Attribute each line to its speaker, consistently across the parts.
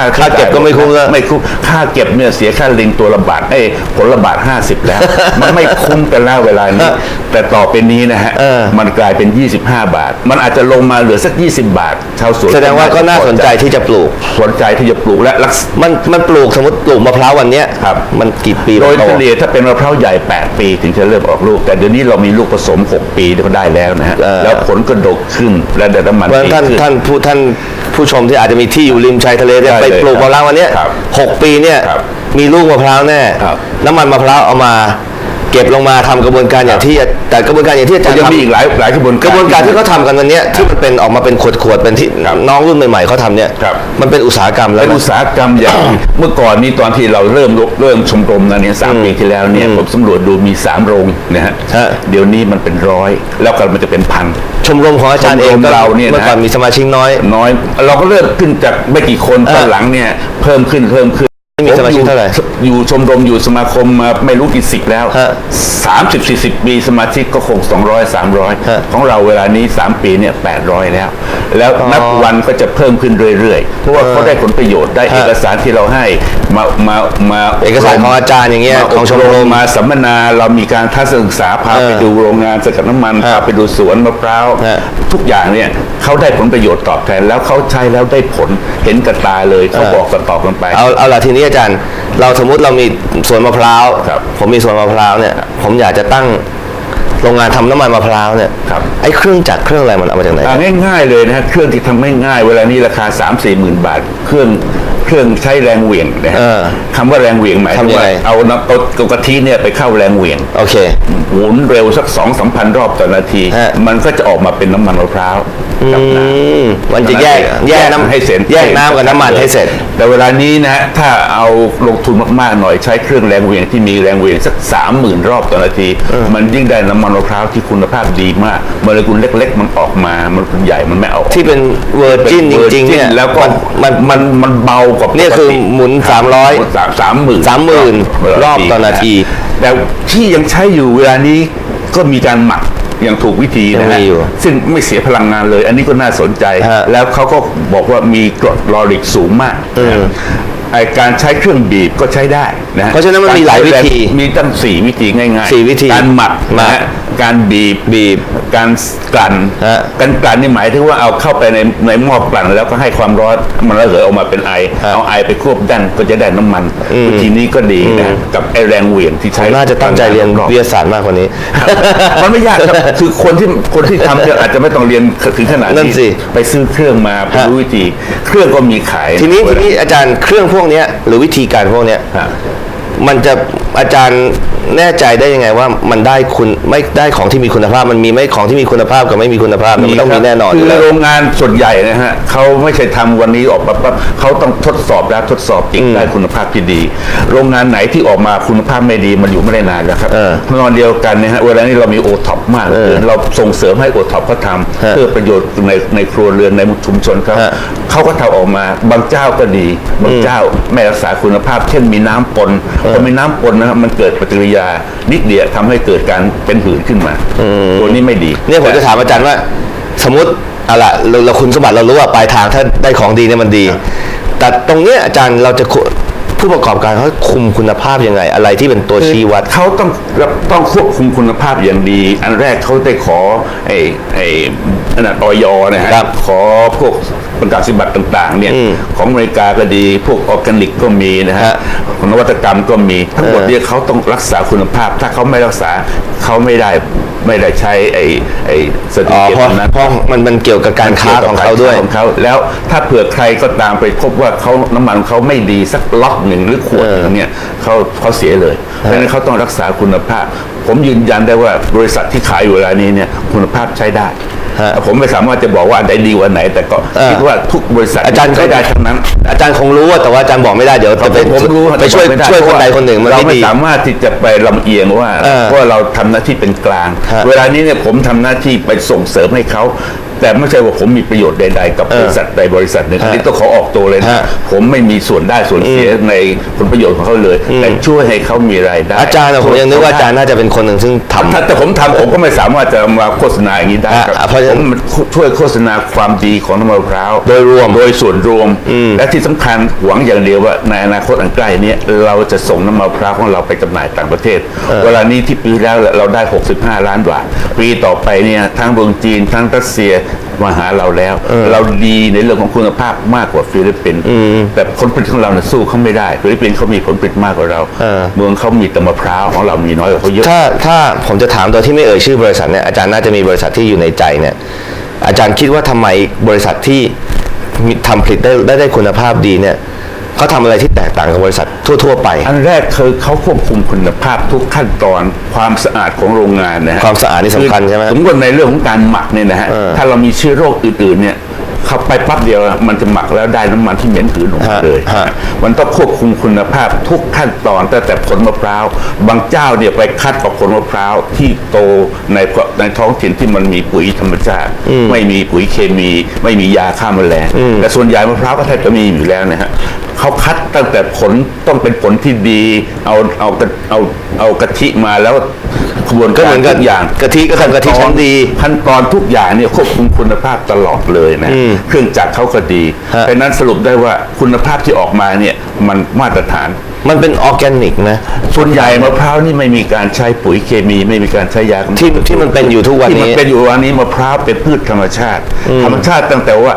Speaker 1: ค่า
Speaker 2: ค่าเก็บก็ไม่คุ้มแล้ว
Speaker 1: ไม่คุ้มค่าเก็บเนี่ยเสียค่าลิงตัวละบาทไอ้ยผลละบาทห้าสิบแล้ว มันไม่คุ้มกันแล้วเวลานี้ แต่ต่อไปนี้นะฮะ
Speaker 2: เออ
Speaker 1: มันกลายเป็น 25 บาท มันอาจจะลงมาเหลือสัก 20 บาทชาวสวน
Speaker 2: แสดงว่าก็น่าสนใจที่จะปลูก
Speaker 1: สนใจที่จะปลูกและรักษ
Speaker 2: มันมันปลูกสมมติปลูกมะพร้าววันเนี้ย
Speaker 1: ครับ
Speaker 2: มันกี่ปี
Speaker 1: โดย
Speaker 2: มันโต
Speaker 1: เฉลี่ยถ้าเป็นมะพร้าวใหญ่ 8 ปี ถึงจะเริ่มออกลูก แต่เดี๋ยวนี้เรามีลูกผสม 6 ปีก็ได้แล้วนะฮะ
Speaker 2: เออ
Speaker 1: แล้วผลก็ดกขึ้นและได้น้ำมัน
Speaker 2: เพราะฉะ
Speaker 1: ดี
Speaker 2: นั้นท่าน
Speaker 1: ขึ้น
Speaker 2: ท่านผู้ท่านผู้ชมที่อาจจะมีที่อยู่ริมชายทะเลเนี่ย
Speaker 1: ได้
Speaker 2: ไป
Speaker 1: เลย
Speaker 2: ปลูกมะพร้าววันเนี้ย
Speaker 1: ครับ
Speaker 2: หกปีเนี่ย
Speaker 1: ครับ
Speaker 2: มีลูกมะพร้าวแน่
Speaker 1: ครับ
Speaker 2: น้ำมันมะพร้าวเอามา เก็บลงมาทำกระบวนการอย่างที่แต่กระบวนการอย่างที่อาจารย์
Speaker 1: ยังมีอีก
Speaker 2: ทำ
Speaker 1: หลายหลายกระบวน
Speaker 2: กระบวนการที่เขาทำกันวันเนี้ยที่มันเป็นออกมาเป็นขวดๆเป็นที่
Speaker 1: ครับ
Speaker 2: น้องรุ่นใหม่ๆเขาทำเนี่ย
Speaker 1: ครับ
Speaker 2: มันเป็นอุตสาหกรรมแล้ว
Speaker 1: เป็น
Speaker 2: นะ
Speaker 1: อุตสาหกรรมอย่าง เมื่อก่อนนี้ตอนที่เราเริ่มเริ่มชมรมนะเนี่ยสามปีที่แล้วเนี่ยผมสำรวจดูมีสามโรงนะฮะ
Speaker 2: ฮะ
Speaker 1: เดี๋ยวนี้มันเป็นร้อยแล้วก็มันจะเป็นพัน
Speaker 2: ชมรมของอาจารย์เอง
Speaker 1: ชมรม
Speaker 2: ก็
Speaker 1: เราเนี่ยนะ
Speaker 2: เมื่อก่อนมีสมาชิกน้อย
Speaker 1: น้อย เราก็เริ่มขึ้นจากไม่กี่คน
Speaker 2: เออ
Speaker 1: ตอนหลังเนี่ยเพิ่มขึ้นเพิ่มขึ้น
Speaker 2: มีสมาชิกเท่าไหร่
Speaker 1: อยู่ชมรมอยู่สมาคมมาไม่รู้กี่สิบแล้ว
Speaker 2: ฮะ
Speaker 1: สามสิบสี่สิบปีสมาชิกก็คงสองร้อยสามร้อย
Speaker 2: ฮะ
Speaker 1: ของเราเวลานี้สามปีเนี่ยแปดร้อยแล้ว แล้วนับ
Speaker 2: อ๋อ
Speaker 1: วันก็จะเพิ่มขึ้นเรื่อยๆ เพราะว่าเขาได้ผลประโยชน์ได้
Speaker 2: ฮะ
Speaker 1: เอกสารที่เราให้มามามา
Speaker 2: เอกสารของอาจารย์อย่างเงี้ย
Speaker 1: มา
Speaker 2: ของชมรม
Speaker 1: มาสัมมนาเรามีการทัศนศึกษาพา
Speaker 2: เออ
Speaker 1: ไปดูโรงงานสกัดน้ำมัน
Speaker 2: ฮะ
Speaker 1: พาไปดูสวนมะพร้าว
Speaker 2: ฮะ
Speaker 1: ทุกอย่างเนี่ยเขาได้ผลประโยชน์ตอบแทนแล้วเขาใช้แล้วได้ผลเห็นกับตาเลยเขา
Speaker 2: เออ
Speaker 1: บอกกันตอบกันไป
Speaker 2: เอาเอาละทีนี้อาจารย์ เราสมมุติเรามีสวนมะพร้าว
Speaker 1: ครับ
Speaker 2: ผมมีสวนมะพร้าวเนี่ยผมอยากจะตั้ง โรงงานทำน้ำมันมะพร้าวเนี่ย
Speaker 1: ครับ
Speaker 2: ไอ้เครื่องจักรเครื่องอะไรมันเอามาจากไหน
Speaker 1: อ่าง่ายๆเลยนะฮะเครื่องที่ทำง่ายๆเวลานี้ราคา 3 4หมื่นบาท เครื่องเครื่องใช้แรงเหวี่ยงนะฮะ
Speaker 2: เออ
Speaker 1: คำว่าแรงเหวี่ยงหมายถึง
Speaker 2: ทำยัง
Speaker 1: ว่า
Speaker 2: ไง
Speaker 1: เอาน้ำเอาเอากะทิเนี่ยไปเข้าแรงเหวี่ยง
Speaker 2: โอเค
Speaker 1: หมุนเร็วสักสองสามพันรอบต่อนาที
Speaker 2: ฮะ
Speaker 1: มันก็จะออกมาเป็นน้ำมันมะพร้าว กับน้ำ
Speaker 2: อืมมันจะแยกแยกน้ำ
Speaker 1: ให้เสร็จ
Speaker 2: แยกน้ำกับน้ำมันให้เสร็จ
Speaker 1: แต่เวลานี้นะฮะถ้าเอาลงทุนมากๆหน่อยใช้เครื่องแรงเหวี่ยงที่มีแรงเหวี่ยงสักสามหมื่นรอบต่อนาที มันยิ่งได้น้ำมันมะพร้าวที่คุณภาพดีมากโมเลกุลเล็ก ๆ มันออกมามันใหญ่มันไม่ออก
Speaker 2: ที่เป็นเวอร์จินจริงๆเนี่ย
Speaker 1: แล้วก็
Speaker 2: มัน
Speaker 1: มันมันเบากว่าปกติ
Speaker 2: เนี่ยคือหมุน
Speaker 1: คบ
Speaker 2: 300
Speaker 1: สามสามหมื่น
Speaker 2: 30,000รอบต่อนาที
Speaker 1: แต่ที่ยังใช้อยู่เวลานี้ก็มีการหมัก อย่างถูกวิธีนะ
Speaker 2: ยัง
Speaker 1: ฮะ
Speaker 2: มีอยู่
Speaker 1: ซึ่งไม่เสียพลังงานเลย อันนี้ก็น่าสนใจ
Speaker 2: ฮะ
Speaker 1: แล้วเขาก็บอกว่ามีกรดลอริกสูงมากนะฮะ ไอการใช้เครื่องบีบก็ใช้ได้นะฮะ
Speaker 2: เพราะฉะนั้นมันมีหลายวิธี
Speaker 1: มีตั้งสี่วิธีง่ายๆ
Speaker 2: สี่วิธี
Speaker 1: การหมัก
Speaker 2: หมัก
Speaker 1: นะฮะการบีบ
Speaker 2: บีบ
Speaker 1: การกลั่น
Speaker 2: ฮะ
Speaker 1: การกลั่นนี่หมายถึงว่าเอาเข้าไปในในหม้อกลั่นแล้วก็ให้ความร้อนมันระเหยออกมาเป็นไอ
Speaker 2: ฮะ
Speaker 1: เอาไอไปควบดันก็จะได้น้ำมันวิธีนี้ก็ดีนะกับไอแรงเหวี่ยงที่ใช้
Speaker 2: น่าจะตั้งใจเรียน
Speaker 1: รอบ
Speaker 2: วิทยาศาสตร์มากกว่านี้
Speaker 1: มันไม่ยากครับคือคนที่คนที่ทำเนี่ยอาจจะไม่ต้องเรียนถึงขนาด
Speaker 2: นั่น
Speaker 1: นี้
Speaker 2: สิ
Speaker 1: ไปซื้อเครื่องมาไป
Speaker 2: ฮะ
Speaker 1: รู้วิธี เครื่องก็มีขาย
Speaker 2: ทีนี้ทีนี้อาจารย์เครื่องพวกเนี้ยหรือวิธีการพวกเนี้ย
Speaker 1: ฮะ
Speaker 2: มันจะอาจารย์แน่ใจได้ยังไงว่ามันได้คุณไม่ได้ของที่มีคุณภาพ มันมีไหม่ของที่มีคุณภาพกับไม่มีคุณภาพมันต้องมีแน่นอนอ
Speaker 1: คื
Speaker 2: ยู่
Speaker 1: อ
Speaker 2: แล้ว
Speaker 1: โรงงานส่วนใหญ่นะฮะเขาไม่ใช่ทำวันนี้ออกมาปั๊บเขาต้องทดสอบแล้วทดสอบจริงได้คุณภาพที่ดี โรงงานไหนที่ออกมาคุณภาพไม่ดีมันอยู่ไม่ได้นานแล้วครับ
Speaker 2: เออ
Speaker 1: นอนเดียวกันนะฮะเวลานี้เรามีโอท็อปมากเหลือเกิน
Speaker 2: เออ
Speaker 1: เราส่งเสริมให้โอท็อปเขาท
Speaker 2: ฮะำ
Speaker 1: เพื่อประโยชน์ในในครัวเรือนในชุมชนเขา
Speaker 2: ฮะ
Speaker 1: เขาก็ทำออกมาบางเจ้าก็ดี บางเจ้าไม่รักษาคุณภาพ เช่นมีน้ำปนพอมีน้ำปนนะครับมันเกิดปฏิกิริยานิดเดียวทำให้เกิดการเป็นหืนขึ้นมาตัวนี้ไม่ดี
Speaker 2: เนี่ยผมจะถามอาจารย์ว่า สมมติเอาล่ะเราเราคุณสมบัติเรารู้ว่าปลายทางถ้าได้ของดีเนี่ยมันดี แต่ตรงเนี้ยอาจารย์เราจะคุผู้ประกอบการเขาคุมคุณภาพยังไง อะไรที่เป็นตัวชี้วัด
Speaker 1: เขาต้องต้องควบคุมคุณภาพอย่างดี อันแรกเขาได้ขอไอ้ไอ้อันนั้นออยนะฮะ
Speaker 2: ครับ
Speaker 1: ขอพวก ประกาศสิบัตรต่างๆเนี่ย
Speaker 2: อืม
Speaker 1: ของอเมริกาก็ดี พวกออร์แกนิกก็มีนะฮะ
Speaker 2: ฮะ
Speaker 1: ของนวัตกรรมก็มี ทั้งหมด
Speaker 2: เออ
Speaker 1: เนี่ยเขาต้องรักษาคุณภาพ ถ้าเขาไม่รักษาเขาไม่ได้ไม่ได้ใช้ไอ้ไอ้สติ
Speaker 2: อ๋อ
Speaker 1: เกต
Speaker 2: เพราะ
Speaker 1: นั้น
Speaker 2: เพราะมันมันเกี่ยวกับการค้าของเขาด้วย
Speaker 1: ของเขาแล้วถ้าเผื่อใครก็ตามไปพบว่าเขาน้ำมันเขาไม่ดีสักล็อตหนึ่งหรือขวดหนึ่งเนี่ยเขาเขาเสียเลยเพราะฉะนั้นเขาต้องรักษาคุณภาพ ผมยืนยันได้ว่าบริษัทที่ขายอยู่เวลานี้เนี่ยคุณภาพใช้ได้
Speaker 2: ฮะ
Speaker 1: ผมไม่สามารถจะบอกว่าอันไหนดีกว่าอันไหน แต่ก็
Speaker 2: เออ
Speaker 1: คิดว่าทุกบริษัท
Speaker 2: อาจารย์
Speaker 1: ใช้ได้ทั้งนั้น
Speaker 2: อาจารย์คงรู้อะแต่ว่าอาจารย์บอกไม่ได้เดี๋ยวจะไป
Speaker 1: ผมรู้
Speaker 2: ไปช่วย
Speaker 1: แต่บอกม่ด้
Speaker 2: ช่วยคนใดคนหนึ่งมัน
Speaker 1: เรา
Speaker 2: ไม่
Speaker 1: ไม่
Speaker 2: ดี
Speaker 1: สามารถที่จะไปลำเอียงว่า
Speaker 2: เออ
Speaker 1: เพราะว่าเราทำหน้าที่เป็นกลาง
Speaker 2: ฮะ
Speaker 1: เวลานี้เนี่ยผมทำหน้าที่ไปส่งเสริมให้เขา แต่ไม่ใช่ว่าผมมีประโยชน์ใดๆกับบริษัทใดบริษัทหนึ่งอันนี้ต้องขอออกตัวเลยนะ
Speaker 2: ฮะ
Speaker 1: ผมไม่มีส่วนได้ส่วนเสียในผลประโยชน์ของเขาเลยแต่ช่วยให้เขามีรายได้
Speaker 2: อาจารย์อะผมยังนึกว่าอาจารย์น่าจะเป็นคนหนึ่งซึ่งทำ
Speaker 1: ถ้าแต่ผมทำผมก็ไม่สามารถจะมาโฆษณาอย่างนี้ได้ครับ
Speaker 2: อะเพราะฉะนั้
Speaker 1: ผ
Speaker 2: น
Speaker 1: มช่วยโฆษณาความดีของน้ำมันมะพร้าว
Speaker 2: โดยรวม
Speaker 1: โดยส่วนรวม และที่สำคัญหวังอย่างเดียวว่าในอนาคตอันใกล้เนี้เราจะส่งน้ำมันมะพร้าวของเราไปจำหน่ายต่างประเทศ เวลานี้ที่ปีแล้วเราได้ 65 ล้านบาทปีต่อไปเนี่ยทั้งเมืองจีนทั้งรัสเซีย มาหาเราแล้ว เราดีในเรื่องของคุณภาพมากกว่าฟิลิปปินส์แต่ผลผลิตของเราเนี่ยสู้เขาไม่ได้ฟิลิปปินส์เขามีผลผลิตมากกว่าเรา
Speaker 2: เออ
Speaker 1: เมืองเขามีแต่มะพร้าวของเรามีน้อยกว่าเขาเยอะ
Speaker 2: ถ้าถ้าผมจะถามโดยที่ไม่เอ่ยชื่อบริษัทเนี่ยอาจารย์น่าจะมีบริษัทที่อยู่ในใจเนี่ยอาจารย์คิดว่าทำไมบริษัทที่มีทำผลิตได้ได้ได้คุณภาพดีเนี่ย เขาทำอะไรที่แตกต่างกับบริษัททั่ว ๆ ไป
Speaker 1: อันแรกคือเขาควบคุมคุณภาพทุกขั้นตอนความสะอาดของโรงงานนะฮะ
Speaker 2: ความสะอาดนี่สำคัญใช่ไหม
Speaker 1: สมมติในเรื่องของการหมักเนี่ยนะฮะ
Speaker 2: เออ
Speaker 1: ถ้าเรามีเชื้อโรคอื่นๆเนี่ยเข้าไปปั๊บเดียวมันจะหมักแล้วได้น้ำมันที่เหม็นหืนออกมา
Speaker 2: ฮะ
Speaker 1: เลย
Speaker 2: ฮะ
Speaker 1: มันต้องควบคุมคุณภาพทุกขั้นตอนตั้งแต่ผลมะพร้าวบางเจ้าเนี่ยไปคัดเอาผลมะพร้าวที่โตในในท้องถิ่นที่มันมีปุ๋ยธรรมชาติไม่มีปุ๋ยเคมี ไม่มียาฆ่าแมลงแต่ส่วนใหญ่มะพร้าวก็แทบจะมีอยู่แล้วนะฮะ เขาคัดตั้งแต่ผลต้องเป็นผลที่ดี เอาเอาเอาเอากะทิมาแล้ว ขบวน
Speaker 2: ก็
Speaker 1: การ
Speaker 2: เหมือนกับ
Speaker 1: ทุกอย่าง
Speaker 2: กะทิก็ทำกะทิชั้นดี
Speaker 1: ขั้นตอนทุกอย่างเนี่ยควบคุมคุณภาพตลอดเลยนะเครื่องจักรเขาก็ดีเพราะนั้นสรุปได้ว่าคุณภาพที่ออกมาเนี่ยมันมาตรฐาน
Speaker 2: มันเป็นออร์แกนิกนะ
Speaker 1: ส่วนใหญ่มะพร้าวนี่ไม่มีการใช้ปุ๋ยเคมี ไม่มีการใช้ยา
Speaker 2: ที่ที่มันเป็นอยู่ทุกวันนี้
Speaker 1: ที่มั
Speaker 2: น
Speaker 1: เป็นอยู่วันนี้มะพร้าวเป็นพืชธรรมชาติ ธรรมชาติตั้งแต่ว่า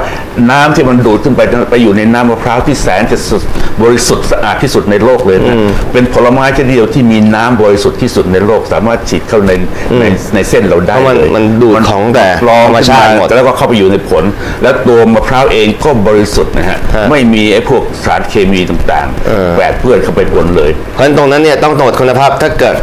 Speaker 1: น้ำที่มันดูดขึ้นไปไปอยู่ในน้ำมะพร้าวที่แสนจะสดบริสุทธิ์สะอาดที่สุดในโลกเลยนะเป็นผลไม้ชนิดเดียวที่มีน้ำบริสุทธิ์ที่สุดในโลก สามารถฉีดเข้าในในในเส้นเราได้
Speaker 2: เพราะมัน
Speaker 1: เลย
Speaker 2: มันดูดของแต่
Speaker 1: กรอง
Speaker 2: ธรรมชาติหมด
Speaker 1: แล้วก็เข้าไปอยู่ในผล แล้วตัวมะพร้าวเองก็บริสุทธิ์นะฮะ
Speaker 2: ฮะ
Speaker 1: ไม่มีไอ้พวกสารเคมีต่างๆแปดเปื้อนเข้าไปปนเลย
Speaker 2: เพราะฉะนั้นตรงนั้นเนี่ยต้องตรวจคุณภาพถ้าเกิด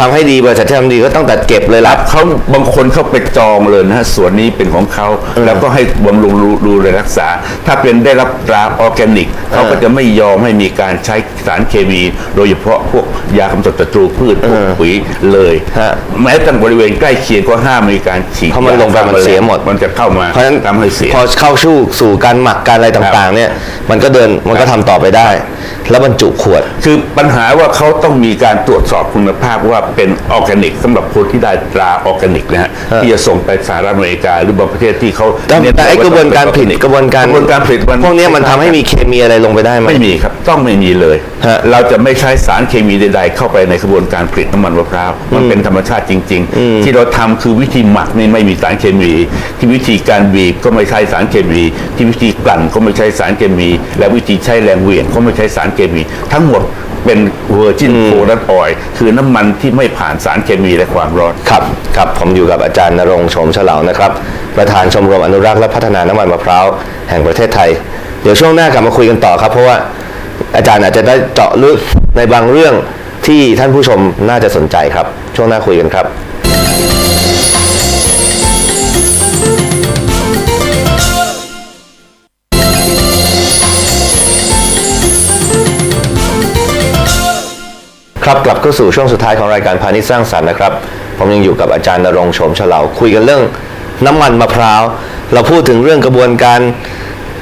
Speaker 2: ทำให้ดีบริษัทที่ทำดีก็ต้องตัดเก็บเลย
Speaker 1: รั
Speaker 2: ละ
Speaker 1: บเขาบางคนเขาไปจองเลยนะฮะส่วนนี้เป็นของเขาแล้วก็ให้บำรุงดูดูแลรักษา ถ้าเป็นได้รับตราออร์แกนิกเขาก็จะไม่ยอมให้มีการใช้สารเคมี โดยเฉพาะพวกยากำจัดศัตรูพืชพวกปุ๋ยเลย
Speaker 2: ฮะ
Speaker 1: แม้แต่บริเวณใกล้เคียงก็ห้ามมีการฉีด
Speaker 2: เพราะมันลงไปมันเสียหมด
Speaker 1: มันจะเข้ามา
Speaker 2: เพราะฉะนั้น
Speaker 1: ทำให้เสีย
Speaker 2: พอเข้าสู่สู่การหมักการอะไรต่างๆ เนี่ย มันก็เดินมันก็ทำต่อไปได้ แล้วบรรจุขวด
Speaker 1: คือปัญหาว่าเขาต้องมีการตรวจสอบคุณภาพว่าเป็นออร์แกนิกสำหรับคนที่ได้ตราออร์แกนิกนะฮะ
Speaker 2: ฮะ
Speaker 1: ที่จะส่งไปสหรัฐอเมริกาหรือบางประเทศที่เขา
Speaker 2: แต่
Speaker 1: เน้น
Speaker 2: แต่ไอ้กระบวนการผลิตกระบวนการ
Speaker 1: กระบวนการผลิต
Speaker 2: พวกเนี้ยมันทำให้มีเคมีอะไรลงไปได้ไหม
Speaker 1: ไม่มีครับ ต้องไม่มีเลย
Speaker 2: ฮะ
Speaker 1: เราจะไม่ใช้สารเคมีใด ๆ เข้าไปในกระบวนการผลิตน้ำมันมะพร้าวมันเป็นธรรมชาติจริง ๆ ที่เราทำคือวิธีหมักนี่ไม่มีสารเคมี ที่วิธีการบีบก็ไม่ใช้สารเคมี ที่วิธีกลั่นก็ไม่ใช้สารเคมี และวิธีใช้แรงเหวี่ยงก็ไม่ใช้สารเคมี ทั้งหมดเป็นเวอร์จินโคดัตออยคือน้ำมันที่ไม่ผ่านสารเคมีและความร้อน
Speaker 2: ครับครับผมอยู่กับอาจารย์นรงค์โฉมเฉลานะครับ ประธานชมรมอนุรักษ์และพัฒนาน้ำมันมะพร้าวแห่งประเทศไทย เดี๋ยวช่วงหน้ากลับมาคุยกันต่อครับเพราะว่าอาจารย์อาจจะได้เจาะลึกในบางเรื่องที่ท่านผู้ชมน่าจะสนใจครับ ช่วงหน้าคุยกันครับ ครับกลับเข้าสู่ช่วงสุดท้ายของรายการพาณิชย์สร้างสรรค์นะครับ ผมยังอยู่กับอาจารย์นรงค์โฉมเฉลาคุยกันเรื่องน้ำมันมะพร้าว เราพูดถึงเรื่องกระบวนการ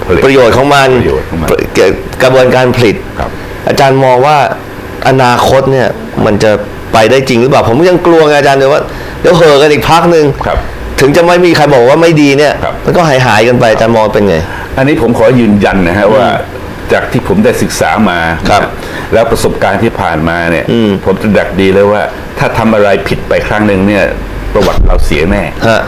Speaker 1: ผลิต
Speaker 2: ประโยชน์ของมัน
Speaker 1: ประโยชน์ของมัน
Speaker 2: เกี่ยวกับกระบวนการผลิต
Speaker 1: ครับ
Speaker 2: อาจารย์มองว่าอนาคตเนี่ยมันจะไปได้จริงหรือเปล่า ผมยังกลัวไงอาจารย์เดี๋ยวว่าเดี๋ยวเห่อะกันอีกพักหนึ่ง
Speaker 1: ครับ
Speaker 2: ถึงจะไม่มีใครบอกว่าไม่ดีเนี่ย
Speaker 1: ครับ
Speaker 2: มันก็หายหายๆกันไปอาจารย์มองเป็นไง
Speaker 1: อันนี้ผมขอยืนยันนะฮะว่า จากที่ผมได้ศึกษามา
Speaker 2: ครับ
Speaker 1: นะ แล้วประสบการณ์ที่ผ่านมาเนี่ยผมจะดักดีเลยว่า ถ้าทำอะไรผิดไปครั้งหนึ่งเนี่ย ประวัติเราเสียแน่
Speaker 2: ฮะ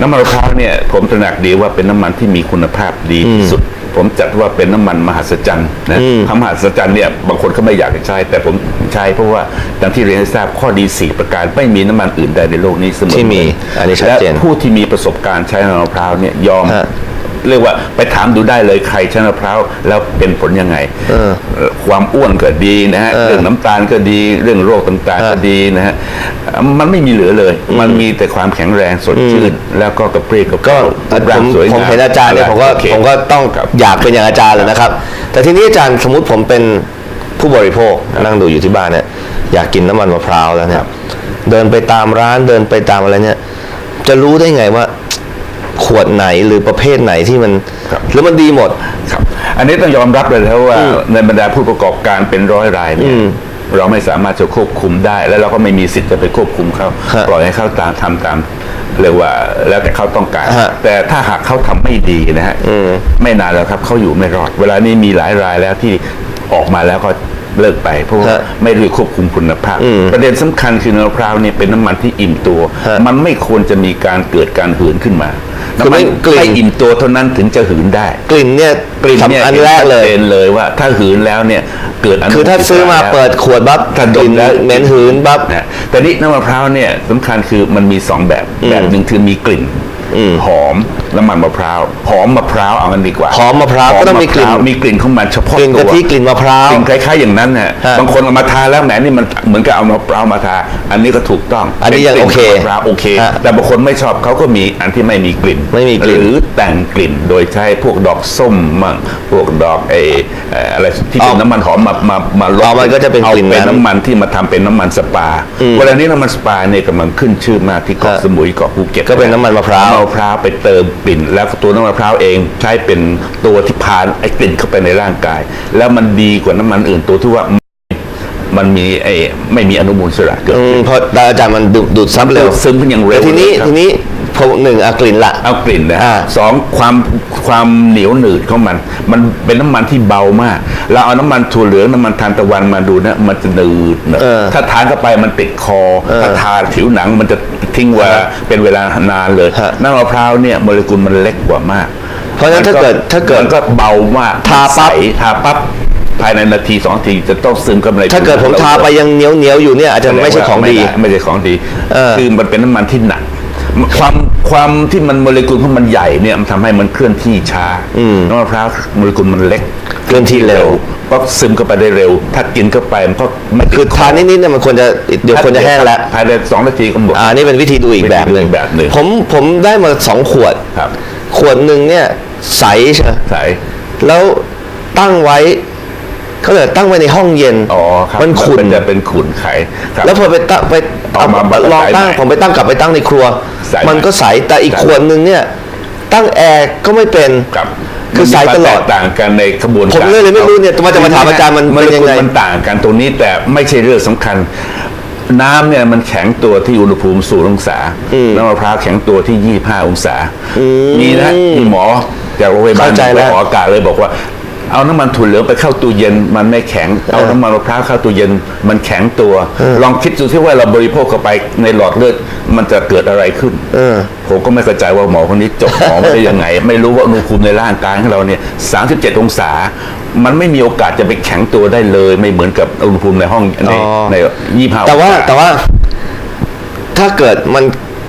Speaker 1: น้ำมันมะพร้าวเนี่ยผมตระหนักดีว่าเป็นน้ำมันที่มีคุณภาพดีที่สุด ผมจัดว่าเป็นน้ำมันมหัศจรรย์นะคำมหัศจรรย์เนี่ยบางคนก็ไม่อยากจะใช้ แต่ผมใช้เพราะว่าดังที่เรียนให้ทราบข้อดีสี่ประการไม่มีน้ำมันอื่นใดในโลกนี้เสมอ
Speaker 2: ที่มีอันนี้ชัดเจน
Speaker 1: และผู้ที่มีประสบการณ์ใช้น้ำมันมะพร้าวเนี่ยยอม
Speaker 2: ฮะ
Speaker 1: เรียกว่าไปถามดูได้เลยใครใช้มะพร้าวแล้วเป็นผลยังไง
Speaker 2: เออ
Speaker 1: เอ่อความอ้วนก็ดีนะฮะ
Speaker 2: เออ
Speaker 1: เรื่องน้ำตาลก็ดีเรื่องโรคต่างๆ
Speaker 2: ฮะ
Speaker 1: ก็ดีนะฮะเอ่อมันไม่มีเหลือเลย มันมีแต่ความแข็งแรงสดชื่น แล้วก็กระปรี้กระ
Speaker 2: ก็
Speaker 1: เปร่ารูป
Speaker 2: ผ
Speaker 1: ร่าง
Speaker 2: ม
Speaker 1: สวยงาม
Speaker 2: ผมเห็นอาจารย์เนี่ยผมก็
Speaker 1: โอค
Speaker 2: ผมก็ต้อง
Speaker 1: ครับ
Speaker 2: อยากเป็นอย่างอาจารย์เลยนะครับ แต่ทีนี้อาจารย์สมมติผมเป็นผู้บริโภคนั่งดูอยู่ที่บ้านเนี่ยอยากกินน้ำมันมะพร้าวแล้วเนี่ยเดินไปตามร้านเดินไปตามอะไรเนี่ย จะรู้ได้ไงว่า ขวดไหนหรือประเภทไหนที่มัน
Speaker 1: ครับ
Speaker 2: หรือมันดีหมด
Speaker 1: ครับ อันนี้ต้องยอมรับเลยนะว่าในบรรดาผู้ประกอบการเป็นร้อยรายเนี่ยเราไม่สามารถจะควบคุมได้ แล้วเราก็ไม่มีสิทธิ์จะไปควบคุมเขา
Speaker 2: ฮะ
Speaker 1: ปล่อยให้เขาตามทำตามเรียกว่าแล้วแต่เขาต้องการ
Speaker 2: ฮะ
Speaker 1: แต่ถ้าหากเขาทำไม่ดีนะฮะไม่นานแล้วครับเขาอยู่ไม่รอด เวลานี้มีหลายรายแล้วที่ออกมาแล้วก็ เลิกไป เพราะว่า
Speaker 2: ฮะ
Speaker 1: ไม่ได้ควบคุมคุณภาพประเด็นสำคัญคือมะพร้าวเนี่ยเป็นน้ำมันที่อิ่มตัว
Speaker 2: ฮะ
Speaker 1: มันไม่ควรจะมีการเกิดการหืนขึ้นมา
Speaker 2: คือไม่
Speaker 1: น้ำมัน
Speaker 2: กลิ่น
Speaker 1: ให้อิ่มตัวเท่านั้นถึงจะหืนได้
Speaker 2: กลิ่นเนี่ย
Speaker 1: กลิ่นเนี่ย
Speaker 2: สำอันแรกเลย
Speaker 1: ห็นชัดจนเลยว่าถ้าหืนแล้วเนี่ยเกิดอนุ
Speaker 2: คือถ้าซื้อมา
Speaker 1: แล้ว
Speaker 2: เปิดขวดบับ
Speaker 1: ถ้ากด
Speaker 2: ลิ่
Speaker 1: ม
Speaker 2: น
Speaker 1: แล้ว
Speaker 2: เหม็นหืนบับ
Speaker 1: นะแต่นี่น้ำมะพร้าวเนี่ยสำคัญคือมันมีสองแบบแบบหนึ่งคือมีกลิ่น หอมน้ำมันมะพร้าวหอมมะพร้าวเอากันดีกว่า
Speaker 2: หอมมะพร้าวก็ต้องมีกลิ่น
Speaker 1: หมะพร้าวมีกลิ่นของมันเฉพาะ
Speaker 2: กลิ่น
Speaker 1: ตัว
Speaker 2: กะทิกลิ่นมะพร้าว
Speaker 1: กลิ่นคล้ายๆอย่างนั้นน่ะ
Speaker 2: ฮะ
Speaker 1: บางคนเอามาทาแล้วแหมนี่มันเหมือนกับเอามะพร้าวมาทา อันนี้ก็ถูกต้อง
Speaker 2: อันนี้ยัง
Speaker 1: ป็กลิ่
Speaker 2: โอเค
Speaker 1: มะพร้าวโอเค
Speaker 2: ฮะ
Speaker 1: แต่บางคนไม่ชอบเขาก็มีอันที่ไม่มีกลิ่น
Speaker 2: ไม่มีกลิ่น
Speaker 1: หรือแต่งกลิ่นโดยใช้พวกดอกส้มมั่งพวกดอกไอเอ่ออะไรที่เป็นน้ำมันหอมมามามาลด
Speaker 2: อ๋อมันก็จะเป็น
Speaker 1: เอา
Speaker 2: กลิ่น
Speaker 1: เป็น
Speaker 2: นั้น
Speaker 1: น้ำมันที่มาทำเป็นน้ำมันสปาเวลานี้น้ำมันสปาเนี่ยกำลังขึ้นชื่อมากที่เกาะ
Speaker 2: ฮะ
Speaker 1: สมุยเกาะภูเก็ต
Speaker 2: ก็เป็นน้ำมันมะพร้าว
Speaker 1: น้ำมันมะพร้าวไปเติมกลิ่น แล้วตัวน้ำมันมะพร้าวเองใช้เป็นตัวที่พาไอ้กลิ่นเข้าไปในร่างกาย แล้วมันดีกว่าน้ำมันอื่นตัวที่ว่ามันมีไอ้ไม่มีอนุมูลอิสระเกิด
Speaker 2: อืม
Speaker 1: ขึ้น
Speaker 2: เพราะอาจารย์มันดูดดูดซับเร็ว
Speaker 1: ดูดซึมขึ้นอย่างเร็ว
Speaker 2: แต่ทีนี้
Speaker 1: เลยครับ
Speaker 2: ทีนี้ผมหนึ่งอะกลิ่นละ
Speaker 1: เอากลิ่นนะ
Speaker 2: อ่า
Speaker 1: สองความความเหนียวหนืดของมัน มันเป็นน้ำมันที่เบามาก เราเอาน้ำมันถั่วเหลืองน้ำมันทานตะวันมาดูนะมันจะหนืดนะ
Speaker 2: เออ
Speaker 1: ถ้าทานเข้าไปมันติดคอ
Speaker 2: เออ
Speaker 1: ถ้าทาผิวหนังมันจะทิ้งเวลาเป็นเวลานานเลย
Speaker 2: ฮะ
Speaker 1: น้ำมะพร้าวเนี่ยโมเลกุลมันเล็กกว่ามาก
Speaker 2: เพราะฉะนั้น
Speaker 1: มั
Speaker 2: ถ้าเกิดถ้าเกิด
Speaker 1: มันก็เบามาก
Speaker 2: ทาปั๊บ
Speaker 1: ใสทาปั๊บภายในนาทีสองนาทีจะต้องซึมเข้าไปใน
Speaker 2: ถ้าเกิดผม
Speaker 1: ผิวหนั
Speaker 2: ทาไปยังเหนียวเหนียวๆอยู่เนี่ยอาจจะไม่ใช่ของดี
Speaker 1: ไม่ไม่ใช่ของดี
Speaker 2: เออ
Speaker 1: คือมันเป็นน้ำมันที่หนัก ความความที่มันโมเลกุลของมันใหญ่เนี่ยมันทำให้มันเคลื่อนที่ช้าน้ำมะพร้าวโมเลกุลมันเล็ก
Speaker 2: เคลื่อนที่เร็ว
Speaker 1: ก็ซึมเข้าไปได้เร็ว ถ้ากินเข้าไปมันก็ไม่ติด
Speaker 2: คือทานนิดๆเนี่ยมันควรจะเดี๋ยวควรจะแห้งแล้ว
Speaker 1: ภายในสองนาทีก็หมด
Speaker 2: อ่านี่เป็นวิธีดูอีกแบบหนึ่ง
Speaker 1: วิธีดูอีกแบบหนึ่ง
Speaker 2: ผมผมได้มาสองขวด
Speaker 1: ครับ
Speaker 2: ขวดหนึ่งเนี่ยใสใช่ไหม
Speaker 1: ใส่
Speaker 2: แล้วตั้งไว้ เขาเลยกตั้งไว้ในห้องเย็น
Speaker 1: อ๋อครับ
Speaker 2: มันขุ่น
Speaker 1: จะเป็นขุ่นไขครับ
Speaker 2: แล้วพอไปตั้งไป
Speaker 1: เอามา
Speaker 2: ลองตั้ง
Speaker 1: ใส่ใหม่
Speaker 2: ผมไปตั้งกลับไปตั้งในครัว
Speaker 1: ใส่ใหม่
Speaker 2: มันก็ใสแต่อีก
Speaker 1: ใส่
Speaker 2: ขวดหนึ่งเนี่ยตั้งแอร์ก็ไม่เป็น
Speaker 1: ครับ
Speaker 2: คือใสตลอด
Speaker 1: มันมีความแตกต่างกันในขบวนการ
Speaker 2: ผมเลยเลยไม่รู้เนี่ยว่าจะมาถามอาจารย์มัน
Speaker 1: โมเล
Speaker 2: เป็นยัง
Speaker 1: กุล
Speaker 2: ไง
Speaker 1: มันต่างกันตรงนี้แต่ไม่ใช่เรื่องสำคัญ น้ำเนี่ยมันแข็งตัวที่อุณหภูมิศูนย์องศาน้ำมะพร้าวแข็งตัวที่ 25 องศามีนะมีหมอจากโรงพยาบาล
Speaker 2: เข้าใจแล้ว
Speaker 1: ไปออกอากาศเลยบอกว่า เอาน้ำมันถั่วเหลืองไปเข้าตู้เย็นมันไม่แข็ง เอาน้ำมันมะพร้าวเข้าตู้เย็นมันแข็งตัว ลองคิดดูที่ว่าเราบริโภคเข้าไปในหลอดเลือดมันจะเกิดอะไรขึ้น
Speaker 2: เออ
Speaker 1: ผมก็ไม่เข้าใจว่าหมอคนนี้จบหมอมาได้ยังไง ไม่รู้ว่าอุณหภูมิในร่างกายของเราเนี่ย 37 องศา มันไม่มีโอกาสจะไปแข็งตัวได้เลย ไม่เหมือนกับอุณหภูมิในห้องใน
Speaker 2: อ๋อ
Speaker 1: ใน25
Speaker 2: แต่ว่า
Speaker 1: องศ
Speaker 2: แต่ว่า ถ้าเกิดมัน